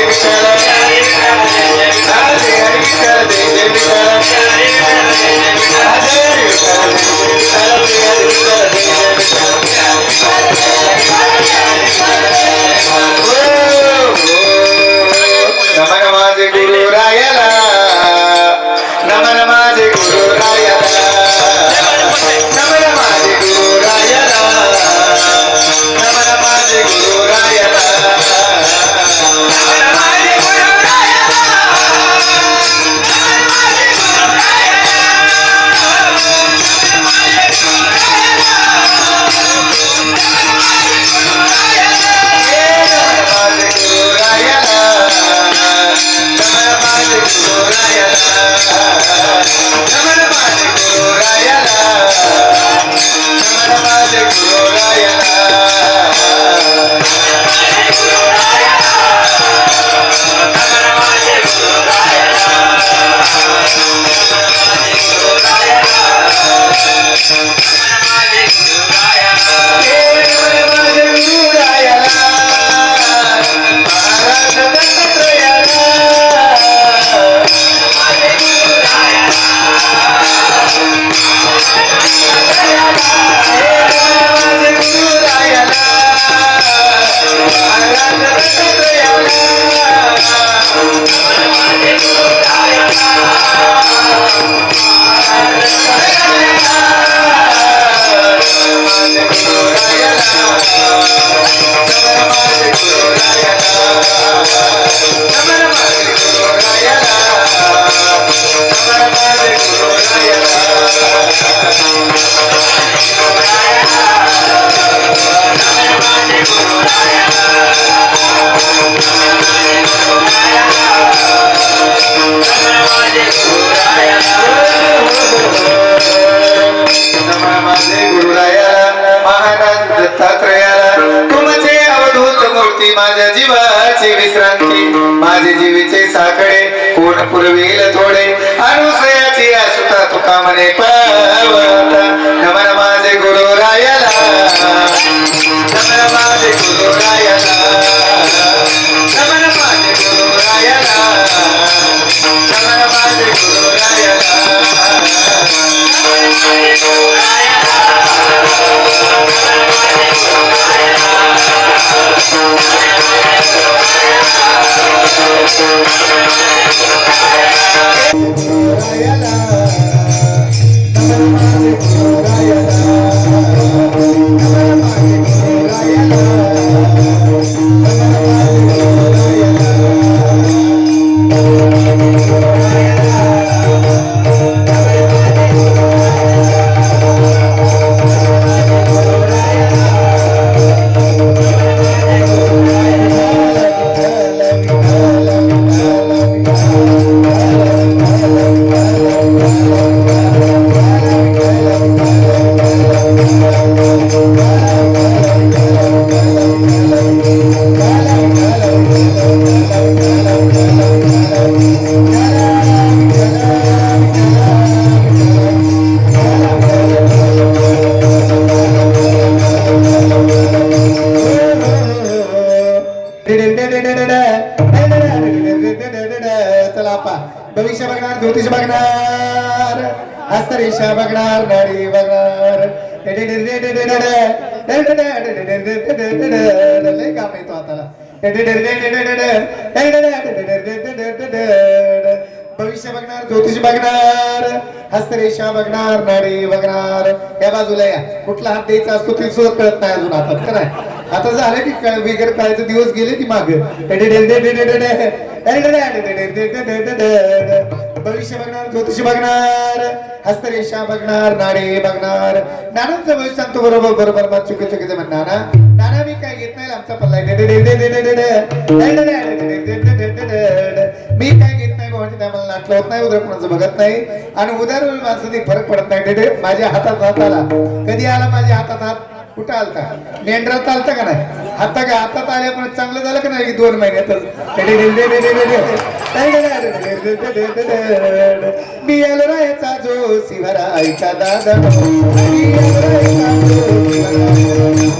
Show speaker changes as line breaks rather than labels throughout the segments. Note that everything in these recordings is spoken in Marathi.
Hare Hare Thank you. हस्तरेषा बघणार नाडी बघणार लय काम येतो हाताला भविष्य बघणार ज्योतिष बघणार हस्तरेषा बघणार नाडी बघणार या बाजूला या कुठला हात द्यायचा असतो ते सुद्धा कळत नाही अजून हातात का नाही आता झालं की कळ- वगैरे करायचे दिवस गेले की माग भविष्य बघणार ज्योतिषी बघणार हस्तरेषा बघणार नाणे बघणार नानांचं भविष्य सांगतो बरोबर बरोबर मग चुकी चुकीचं म्हणणार ना नाना मी काय घेत नाही आमचा पल्ला मी काय घेत नाही म्हणजे नाही मला नाटलं होत नाही उद्या कोणाचं बघत नाही आणि उद्या माणसाने फरक पडत नाही माझ्या हातात हात आला कधी आला माझ्या हातात हात कुठं आलता मेंढरात आलता का नाही आता काय हातात आल्या पण चांगलं झालं का नाही दोन महिन्यातच मी आलो राहायचा जो शिवरायचा दादा मी आलो राहायचा जो शिवरायचा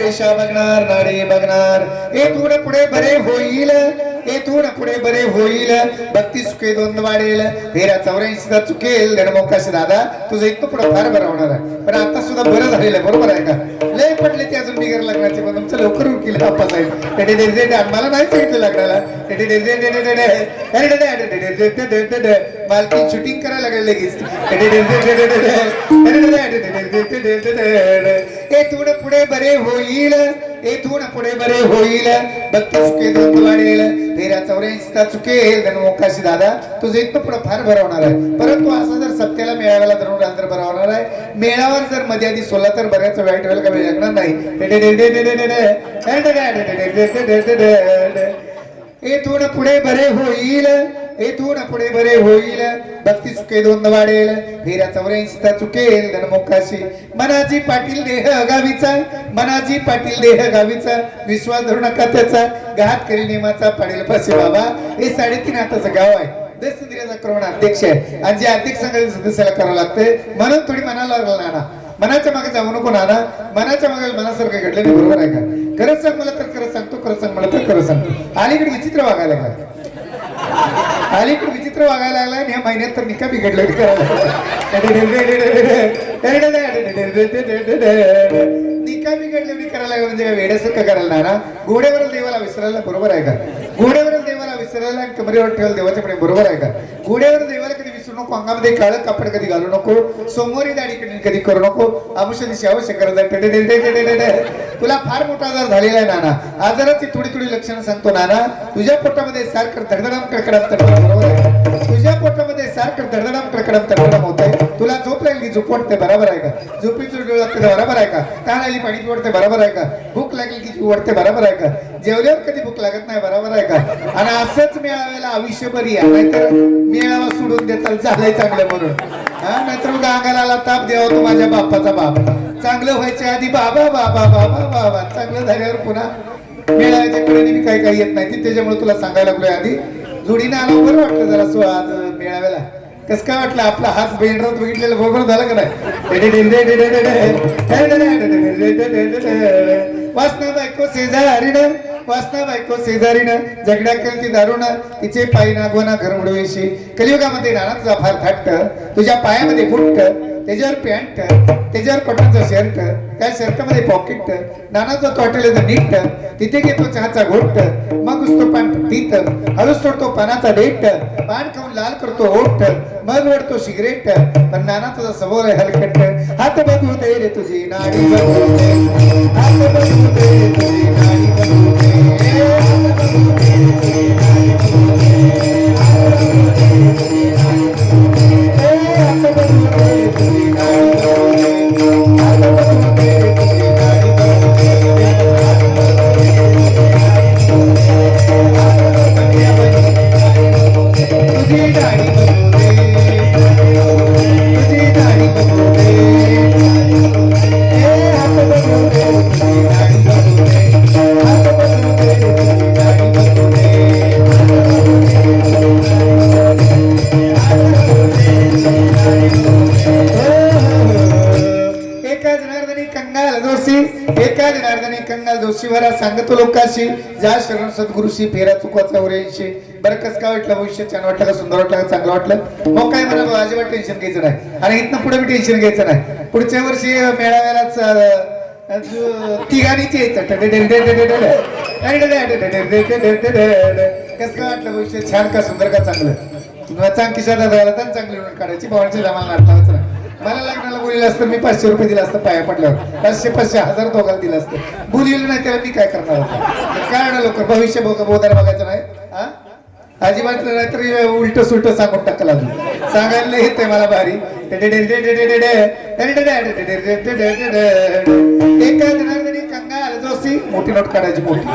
रेषा बघणार नाडे बघणार. येथून पुढे बरे होईल येथून पुढे बरे होईल. भक्ती सुखे दोन वाढेल. फेरा चौऱ्याऐंशी चुकेल. धर्मोकाश दादा तुझं इथं पुढे फार बरं होणार आहे. पण आता सुद्धा बरं झालेलं आहे बरोबर आहे का? अजून बिगर लग्नाचे पण तुमचं लवकर उकील आप्पा साहेब डेडे डेडे डे मला नाही सांगितलं लग्नाला डेडे डेडे डेडे डेडे अरे डेडे डेडे डेडे डेडे डेडे मालकी शूटिंग करायला लागेल लगेच डेडे डेडे डेडे डेडे अरे डेडे डेडे डेडे डेडे डेडे ए थोडं पुढे बरे होईल येथून पुढे बरे होईल बत्तीस चुके दोन वाढेल तेरा चौऱ्याऐंशीचा चुके धनवकाशी दादा तुझं इथं पुढे फार भरवणार आहे परंतु असं जर सत्याला मेळाव्याला धरून राहत बरं होणार आहे मेळावर जर मध्ये आधी सोला तर बऱ्याच वाईट वेळेला काही लागणार नाही येथून पुढे बरे होईल येथून पुढे बरे होईल. भक्ती सुखे दोन वाढेल फेऱ्या चौऱ्याऐंशीचा चुकेल धनमुखाशी मनाजी पाटील देह गावीचा. मनाजी पाटील देह गावीचा. विश्वास धरू नका त्याचा. घात करी नेमाचा पाडेल पाशी बाबा. हे साडेतीन हाताचं गाव आहे. देश दिल्याचा अध्यक्ष आहे. आणि जे अध्यक्ष सांगायचं सदस्याला करावं लागतंय म्हणून थोडी मनाला लागलं नाना. मनाच्या मागे जाऊ नको नाना. मनाच्या मागे मनासारखं घडलं नाही बरोबर आहे का? खरंच सांग मला तर खरंच सांगतो खरंच सांग मला तर खरंच सांगतो. अलीकडे विचित्र वागायला का अलीकडे विचित्र वागायला लागला आणि या महिन्यात तर निका बिघडलं निका बिघडलं करायला लागला म्हणजे काय वेड्यासारखं करायला नाही ना? घोड्यावरील देवाला विसरायला बरोबर आहे का? घोड्यावरील देवाला विसरायला आणि कमरेवर ठेवायला देवाच्या पुढे बरोबर आहे का? घोड्यावर देवाला कधी नको अंगामध्ये काळं कापड कधी घालू नको सोमवारी दाढी कधी करू नको. औषधीची आवश्यक तुला फार मोठा आजार झालेला आहे नाना. आजाराची थोडी थोडी लक्षणं सांगतो नाना. तुझ्या पोटामध्ये सारखं धडधडाम कडकडाम तडकडाम बरोबर आहे. तुझ्या पोटामध्ये सारखं धडधडाम कडकडाम तडकडाम होत आहे. तुला झोप लागली की झोप वाटते बरोबर आहे का? झोपीची डोळ लागते बरोबर आहे का? तहान आली पाणी वाटते बरोबर आहे का? भूक लागली की जीव वाटते बरोबर आहे का? जेवल्यावर कधी भूक लागत नाही बरोबर आहे का? आणि असंच मेळाव्याला आयुष्यभर या. नाहीतर मेळावा सोडून देताल झालंय चांगलं म्हणून. हा नाहीतर मग अंगाला आला ताप द्यावा तो माझ्या बाप्पाचा बाप. चांगलं व्हायच्या आधी बाबा बाबा बाबा बाबा. चांगलं झाल्यावर पुन्हा मेळाव्याच्या कडे मी काही काही येत नाही. त्याच्यामुळे तुला सांगायला लागलोय आधी. जोडीने आला बरं वाटलं जरा सो आज मेळाव्याला कसं काय वाटलं? आपला हात बेंडरात बघितलेलं बरोबर झालं का नाही? वासना बायको शेजारीनं वासना बायको शेजारीनं झगड्या केली ती दारुण तिचे पायी नागवना घरमडवेशी कलियुगामध्ये नाना तुझा फार थाट तुझ्या पायामध्ये बुट्ट त्याच्यावर पॅन्ट त्याच्यावर कॉटनचं शर्ट त्या शर्टमध्ये पॉकेट नानाचा टॉटेलेचं नीट तिथे घेतो चहाचा घोट मग पान तीत हळूच सोडतो पानाचा डेट पान खाऊन लाल करतो ओठ मग वडतो सिगरेट. पण नाना तुझा समोर आहे हलकट. हात बघू दे रे तुझी नाडी बघू दे. हात बघू दे तुझी नाडी बघू दे. हात बघू दे तुझी नाडी कंगाल सांगतो लोकांशी जा शरण सद्गुरुशी फेरा चुकवाचा उरेशी बरं कसं काय वाटलं भविष्य छान वाटलं का सुंदर वाटलं का चांगलं वाटलं मग काय म्हणा अजिबात टेन्शन घ्यायचं नाही आणि इथनं पुढे मी टेन्शन घ्यायचं नाही पुढच्या वर्षी मेळाव्यालाच अं, तिघांनीच यायचं कसं काय वाटलं भविष्य छान का सुंदर का चांगलं चांग किशा दादा तर चांगली म्हणून काढायची भावांची जमाला नाटला मला लग्नाला बोलिलं असतं मी पाचशे रुपये दिलं असतं पाया पडल्यावर पाचशे पाचशे हजार दोघांना दिलं असतं बोलिलं नाही त्याला मी काय करणार होतो काय लवकर भविष्य बोधायला बोधार बघायचं नाही हा अजिबात नाही तरी उलट सुलट सांगून टाकला तू सांगायला येते मला भारी कंगाल जोशी मोठी नोट काढायची मोठी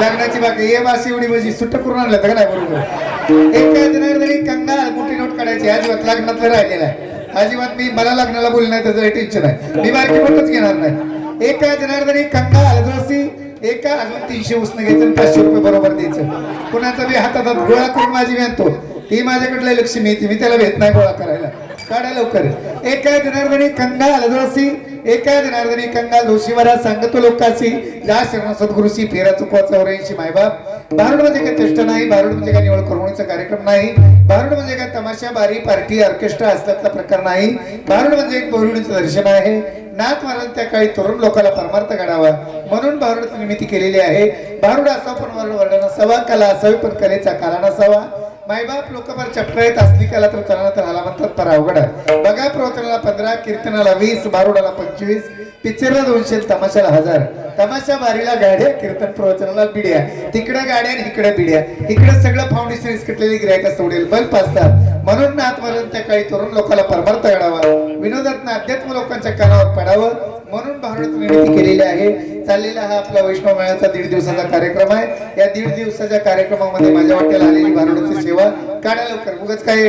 लग्नाची बाकी ये बाशी एवढी म्हणजे सुट्ट करून आणलं तर नाही बरोबर एका जनार्दनी कंगाल मोठी नोट काढायची अजिबात लग्नातलं राहिलेला आहे अजिबात मी मला लग्नाला बोलणार त्याचं टेन्शन आहे मी बारकी म्हणूनच घेणार नाही. एका जनार्दनी कंगाल जोशी एका अजून तीनशे उसणं घ्यायचं पाचशे रुपये बरोबर द्यायचं. कुणाचा मी हातात हात गोळा करून माझी आणतो. ती माझ्याकडलं लक्ष्मी येते मी त्याला भेट नाही गोळा करायला. काढा लवकर. एका जनार्दनी कंगा जोशी एका जनार्दनी कंगाल जोशीवरा सांगतो लोकांशी. या शरण सद्गुरुशी फेरा चुकवाचा औऱ्याऐंशी मायबाप. भारुड म्हणजे काय चेष्टा नाही भारुड म्हणजे काय निवड करवणीचा कार्यक्रम नाही. भारुड म्हणजे काय तमाशा बारी पार्टी ऑर्केस्ट्रा असल्याचा प्रकार नाही. भारुड म्हणजे एक बहुरुणीचं दर्शन आहे. नाथ महाराज त्या काळी तरुण लोकांना परमार्थ घडावा. म्हणून भारुडाची निर्मिती केलेली आहे. भारुड असा पण वर्ण वर्णन नसावा. कला असावी पण कलेचा काला नसावा. मायबाप लोक फार चपटा येत असली कला तर चला तर हाला म्हणतात फार अवघड आहे. बघा प्रवचनाला पंधरा कीर्तनाला वीस बारुडाला पंचवीस पिक्चरला दोनशे तमाशाला हजार. तमाशा बारीला गाड्या कीर्तन प्रवचनाला बिड्या तिकडं गाड्या आणि इकडे बिड्या इकडे सगळं फाउंडेशन इसकटलेली गिरायका सोडेल बल्ब असतात म्हणून नाथ महाराज त्या काळी तरुण लोकांना परमार्थ घडावा विनोदातनं अध्यात्म लोकांच्या कानावर पडावं. म्हणून भारत विनंती केलेली आहे. चाललेला हा आपला वैष्णव मेळ्याचा दीड दिवसाचा कार्यक्रम आहे. या दीड दिवसाच्या कार्यक्रमामध्ये माझ्या वाट्याला आलेली भारताची सेवा. काढा लवकर. उगाच काय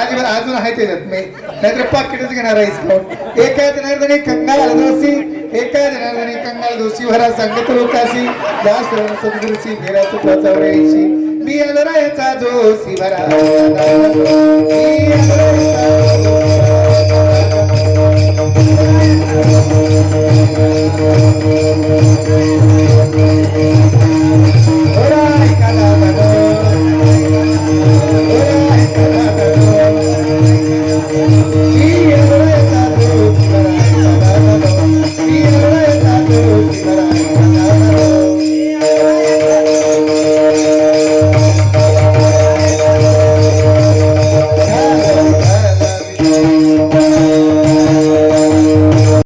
आज अजून आहे त्याच्यात मी नाहीतर पाकिटच घेणार आहे एका जनार्दने कंगाल दोषी. एका जनार्दने कंगाल दोषी. भरा संगत लोकाशी. दास सद्गुरुशी. फेरा तुझा चौऱ्याऐंशी. मी अलरायचा जोशी. भरा मी Ora